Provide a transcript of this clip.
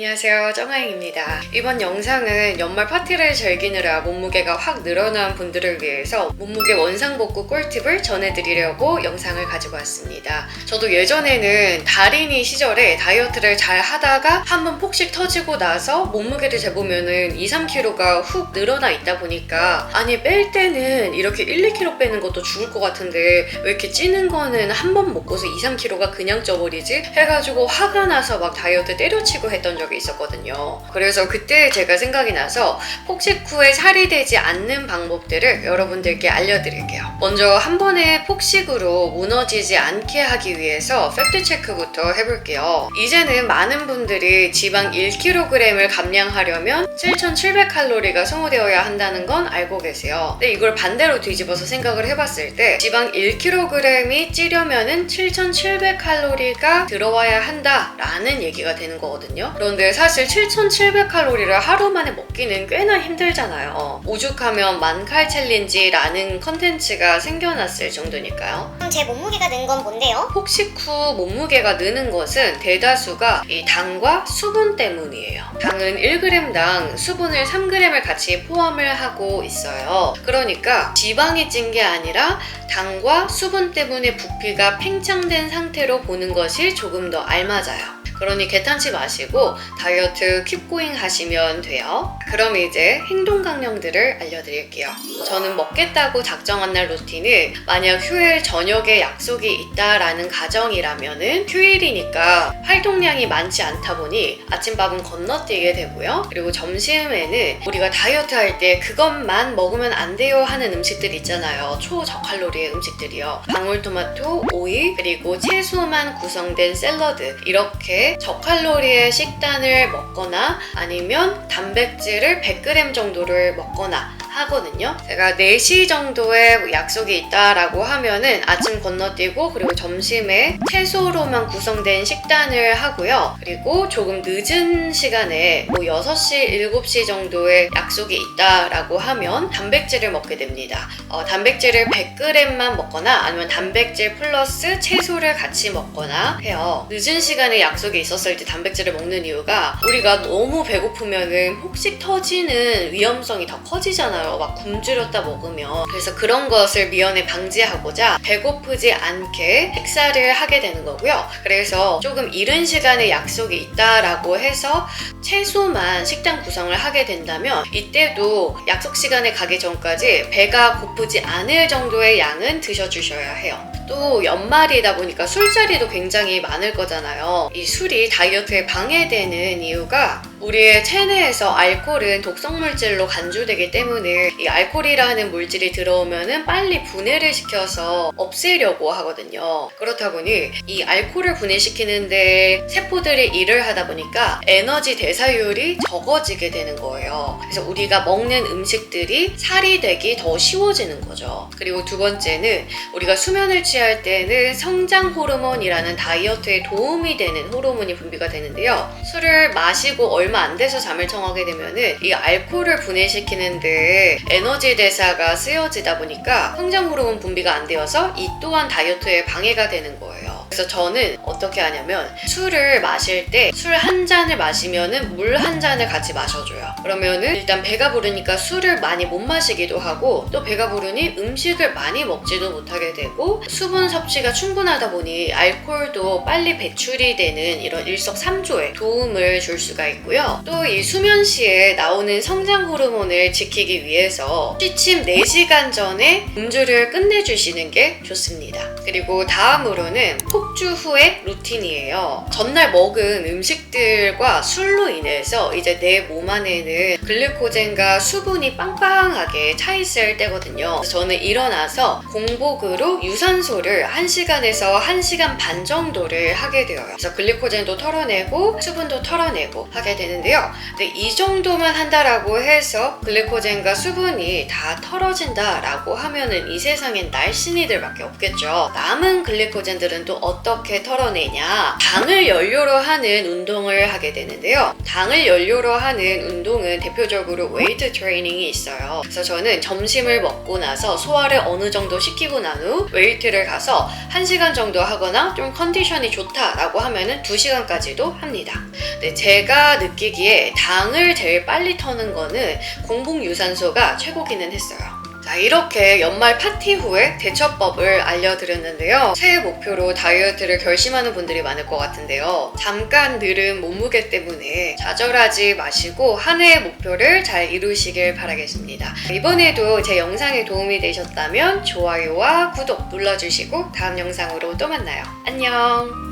안녕하세요. 정아영입니다. 이번 영상은 연말 파티를 즐기느라 몸무게가 확 늘어난 분들을 위해서 몸무게 원상복구 꿀팁을 전해드리려고 영상을 가지고 왔습니다. 저도 예전에는 달인이 시절에 다이어트를 잘 하다가 한 번 폭식 터지고 나서 몸무게를 재보면은 2, 3kg가 훅 늘어나 있다 보니까 아니 뺄 때는 이렇게 1, 2kg 빼는 것도 죽을 것 같은데 왜 이렇게 찌는 거는 한 번 먹고서 2, 3kg가 그냥 쪄버리지? 해가지고 화가 나서 막 다이어트 때려치고 했던 적이 있었거든요. 그래서 그때 제가 생각이 나서 폭식 후에 살이 되지 않는 방법들을 여러분들께 알려드릴게요. 먼저 한 번에 폭식으로 무너지지 않게 하기 위해서 팩트 체크부터 해볼게요. 이제는 많은 분들이 지방 1kg을 감량하려면 7,700칼로리가 소모되어야 한다는 건 알고 계세요. 근데 이걸 반대로 뒤집어서 생각을 해봤을 때 지방 1kg이 찌려면은 7,700칼로리가 들어와야 한다라는 얘기가 되는 거거든요. 그런데 사실 7,700칼로리를 하루 만에 먹기는 꽤나 힘들잖아요. 오죽하면 만칼 챌린지라는 컨텐츠가 생겨났을 정도니까요. 그럼 제 몸무게가 는 건 뭔데요? 폭식 후 몸무게가 느는 것은 대다수가 이 당과 수분 때문이에요. 당은 1g당 수분을 3g을 같이 포함을 하고 있어요. 그러니까 지방이 찐 게 아니라 당과 수분 때문에 부피가 팽창된 상태로 보는 것이 조금 더 알맞아요. 그러니 개탄치 마시고 다이어트 킵고잉 하시면 돼요. 그럼 이제 행동 강령들을 알려드릴게요. 저는 먹겠다고 작정한 날 루틴은 만약 휴일 저녁에 약속이 있다라는 가정이라면은 휴일이니까 활동량이 많지 않다 보니 아침밥은 건너뛰게 되고요. 그리고 점심에는 우리가 다이어트 할 때 그것만 먹으면 안 돼요 하는 음식들 있잖아요. 초저칼로리의 음식들이요. 방울토마토, 오이, 그리고 채소만 구성된 샐러드 이렇게 저칼로리의 식단을 먹거나 아니면 단백질을 100g 정도를 먹거나 하거든요. 제가 4시 정도에 약속이 있다라고 하면은 아침 건너뛰고 그리고 점심에 채소로만 구성된 식단을 하고요. 그리고 조금 늦은 시간에 뭐 6시, 7시 정도에 약속이 있다라고 하면 단백질을 먹게 됩니다. 어, 단백질을 100g만 먹거나 아니면 단백질 플러스 채소를 같이 먹거나 해요. 늦은 시간에 약속이 있었을 때 단백질을 먹는 이유가 우리가 너무 배고프면은 폭식 터지는 위험성이 더 커지잖아요. 막 굶주렸다 먹으면. 그래서 그런 것을 미연에 방지하고자 배고프지 않게 식사를 하게 되는 거고요. 그래서 조금 이른 시간에 약속이 있다라고 해서 채소만 식단 구성을 하게 된다면 이때도 약속 시간에 가기 전까지 배가 고프지 않을 정도의 양은 드셔주셔야 해요. 또 연말이다 보니까 술자리도 굉장히 많을 거잖아요. 이 술이 다이어트에 방해되는 이유가 우리의 체내에서 알코올은 독성 물질로 간주되기 때문에 이 알코올이라는 물질이 들어오면은 빨리 분해를 시켜서 없애려고 하거든요. 그렇다 보니 이 알코올을 분해시키는데 세포들이 일을 하다 보니까 에너지 대사율이 적어지게 되는 거예요. 그래서 우리가 먹는 음식들이 살이 되기 더 쉬워지는 거죠. 그리고 두 번째는 우리가 수면을 취할 때는 성장 호르몬이라는 다이어트에 도움이 되는 호르몬이 분비가 되는데요. 술을 마시고 얼마 안 돼서 잠을 청하게 되면은 이 알코올을 분해시키는데 에너지 대사가 쓰여지다 보니까 성장 호르몬 분비가 안 되어서 이 또한 다이어트에 방해가 되는 거예요. 그래서 저는 어떻게 하냐면 술을 마실 때 술 한 잔을 마시면은 물 한 잔을 같이 마셔줘요. 그러면은 일단 배가 부르니까 술을 많이 못 마시기도 하고 또 배가 부르니 음식을 많이 먹지도 못하게 되고 수분 섭취가 충분하다 보니 알코올도 빨리 배출이 되는 이런 일석삼조에 도움을 줄 수가 있고요. 또 이 수면 시에 나오는 성장 호르몬을 지키기 위해서 취침 4시간 전에 음주를 끝내주시는 게 좋습니다. 그리고 다음으로는 폭주 후의 루틴이에요. 전날 먹은 음식들과 술로 인해서 이제 내 몸 안에는 글루코젠과 수분이 빵빵하게 차 있을 때거든요. 저는 일어나서 공복으로 유산소를 1시간에서 1시간 반 정도를 하게 되어요. 그래서 글루코젠도 털어내고 수분도 털어내고 하게 되는데요. 근데 이 정도만 한다라고 해서 글루코젠과 수분이 다 털어진다라고 하면은 이 세상엔 날씬이들밖에 없겠죠. 남은 글리코젠들은 또 어떻게 털어내냐? 당을 연료로 하는 운동을 하게 되는데요. 당을 연료로 하는 운동은 대표적으로 웨이트 트레이닝이 있어요. 그래서 저는 점심을 먹고 나서 소화를 어느 정도 시키고 난 후 웨이트를 가서 1시간 정도 하거나 좀 컨디션이 좋다라고 하면은 2시간까지도 합니다. 네, 제가 느끼기에 당을 제일 빨리 터는 거는 공복 유산소가 최고기는 했어요. 자, 이렇게 연말 파티 후에 대처법을 알려드렸는데요. 새해 목표로 다이어트를 결심하는 분들이 많을 것 같은데요. 잠깐 늘은 몸무게 때문에 좌절하지 마시고 한 해의 목표를 잘 이루시길 바라겠습니다. 이번에도 제 영상이 도움이 되셨다면 좋아요와 구독 눌러주시고 다음 영상으로 또 만나요. 안녕!